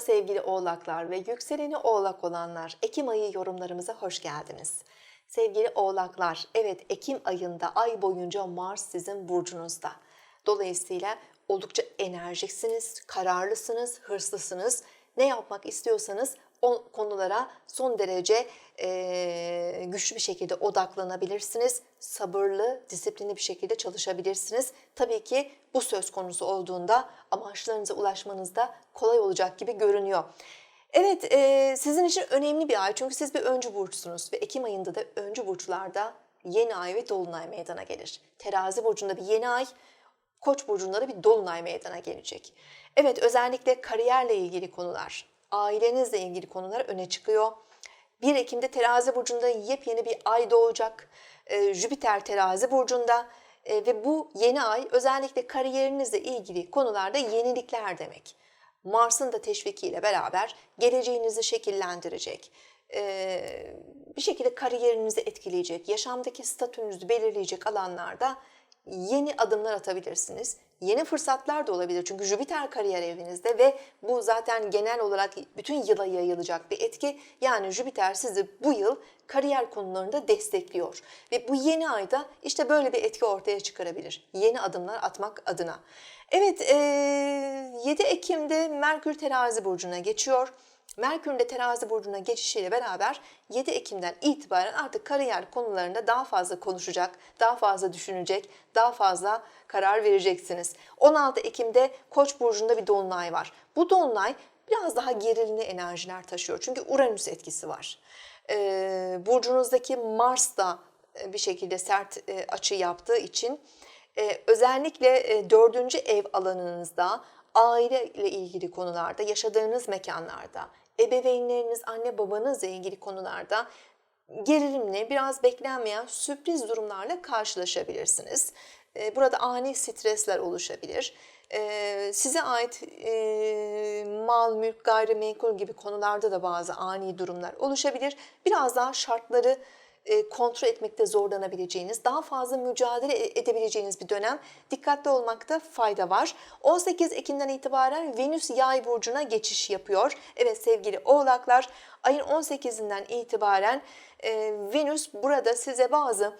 Sevgili oğlaklar ve yükseleni oğlak olanlar. Ekim ayı yorumlarımıza hoş geldiniz. Sevgili oğlaklar, evet Ekim ayında ay boyunca Mars sizin burcunuzda. Dolayısıyla oldukça enerjiksiniz, kararlısınız, hırslısınız. Ne yapmak istiyorsanız o konulara son derece e, güçlü bir şekilde odaklanabilirsiniz. Sabırlı, disiplinli bir şekilde çalışabilirsiniz. Tabii ki bu söz konusu olduğunda amaçlarınıza ulaşmanızda kolay olacak gibi görünüyor. Evet, e, sizin için önemli bir ay çünkü siz bir öncü burçsunuz ve Ekim ayında da öncü burçlarda yeni ay ve dolunay meydana gelir. Terazi burcunda bir yeni ay, Koç burcunda da bir dolunay meydana gelecek. Evet, özellikle kariyerle ilgili konular, ailenizle ilgili konular öne çıkıyor. 1 Ekim'de terazi burcunda yepyeni bir ay doğacak. Ee, Jüpiter terazi burcunda Ee, ve bu yeni ay özellikle kariyerinizle ilgili konularda yenilikler demek. Mars'ın da teşvikiyle beraber geleceğinizi şekillendirecek. Ee, bir şekilde kariyerinizi etkileyecek, yaşamdaki statünüzü belirleyecek alanlarda yeni adımlar atabilirsiniz. Yeni fırsatlar da olabilir çünkü Jüpiter kariyer evinizde ve bu zaten genel olarak bütün yıla yayılacak bir etki. Yani Jüpiter sizi bu yıl kariyer konularında destekliyor ve bu yeni ayda işte böyle bir etki ortaya çıkarabilir. Yeni adımlar atmak adına. Evet 7 Ekim'de Merkür terazi burcuna geçiyor. Merkür'ün de terazi burcuna geçişiyle beraber 7 Ekim'den itibaren artık kariyer konularında daha fazla konuşacak, daha fazla düşünecek, daha fazla karar vereceksiniz. 16 Ekim'de Koç burcunda bir dolunay var. Bu dolunay biraz daha gerilimli enerjiler taşıyor. Çünkü Uranüs etkisi var. Ee, burcunuzdaki Mars da bir şekilde sert e, açı yaptığı için e, özellikle e, dördüncü ev alanınızda aile ile ilgili konularda, yaşadığınız mekanlarda, ebeveynleriniz, anne babanızla ilgili konularda gerilimli, biraz beklenmeyen sürpriz durumlarla karşılaşabilirsiniz. Ee, Burada ani stresler oluşabilir. Ee, Size ait e, mal, mülk, gayrimenkul gibi konularda da bazı ani durumlar oluşabilir. Biraz daha şartları kontrol etmekte zorlanabileceğiniz, daha fazla mücadele e- edebileceğiniz bir dönem. Dikkatli olmakta fayda var. 18 Ekim'den itibaren Venüs Yay burcuna geçiş yapıyor. Evet sevgili Oğlaklar, ayın 18'inden itibaren e, Venüs burada size bazı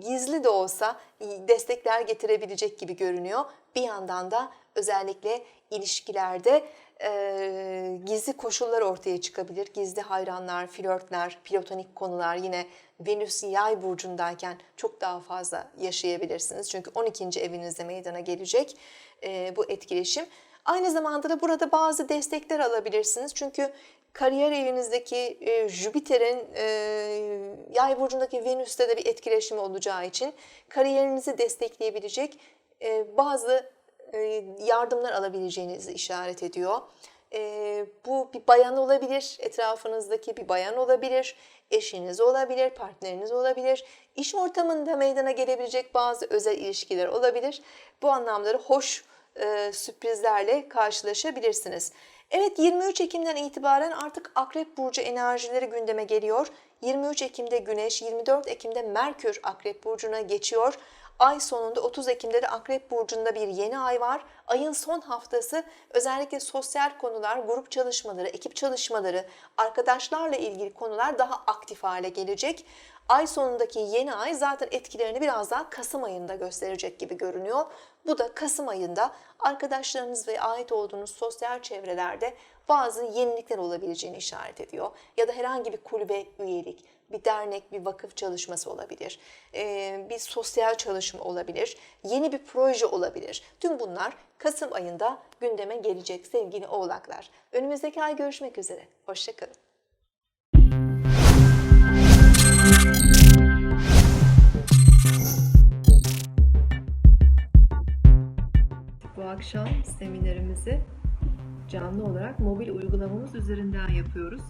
gizli de olsa destekler getirebilecek gibi görünüyor. Bir yandan da özellikle ilişkilerde e, gizli koşullar ortaya çıkabilir. Gizli hayranlar, flörtler, platonik konular yine Venüs yay burcundayken çok daha fazla yaşayabilirsiniz. Çünkü 12. evinizde meydana gelecek e, bu etkileşim. Aynı zamanda da burada bazı destekler alabilirsiniz. Çünkü kariyer evinizdeki e, Jüpiter'in e, yay burcundaki Venüs'te de bir etkileşimi olacağı için kariyerinizi destekleyebilecek e, bazı yardımlar alabileceğinizi işaret ediyor. E, bu bir bayan olabilir, etrafınızdaki bir bayan olabilir, eşiniz olabilir, partneriniz olabilir. İş ortamında meydana gelebilecek bazı özel ilişkiler olabilir. Bu anlamda da hoş e, sürprizlerle karşılaşabilirsiniz. Evet 23 Ekim'den itibaren artık Akrep Burcu enerjileri gündeme geliyor. 23 Ekim'de Güneş, 24 Ekim'de Merkür Akrep Burcu'na geçiyor. Ay sonunda 30 Ekim'de de Akrep Burcu'nda bir yeni ay var. Ayın son haftası özellikle sosyal konular, grup çalışmaları, ekip çalışmaları, arkadaşlarla ilgili konular daha aktif hale gelecek. Ay sonundaki yeni ay zaten etkilerini biraz daha Kasım ayında gösterecek gibi görünüyor. Bu da Kasım ayında arkadaşlarınız ve ait olduğunuz sosyal çevrelerde bazı yenilikler olabileceğini işaret ediyor. Ya da herhangi bir kulübe üyelik, bir dernek, bir vakıf çalışması olabilir, ee, bir sosyal çalışma olabilir, yeni bir proje olabilir. Tüm bunlar Kasım ayında gündeme gelecek sevgili oğlaklar. Önümüzdeki ay görüşmek üzere. Hoşçakalın. Bu akşam seminerimizi canlı olarak mobil uygulamamız üzerinden yapıyoruz.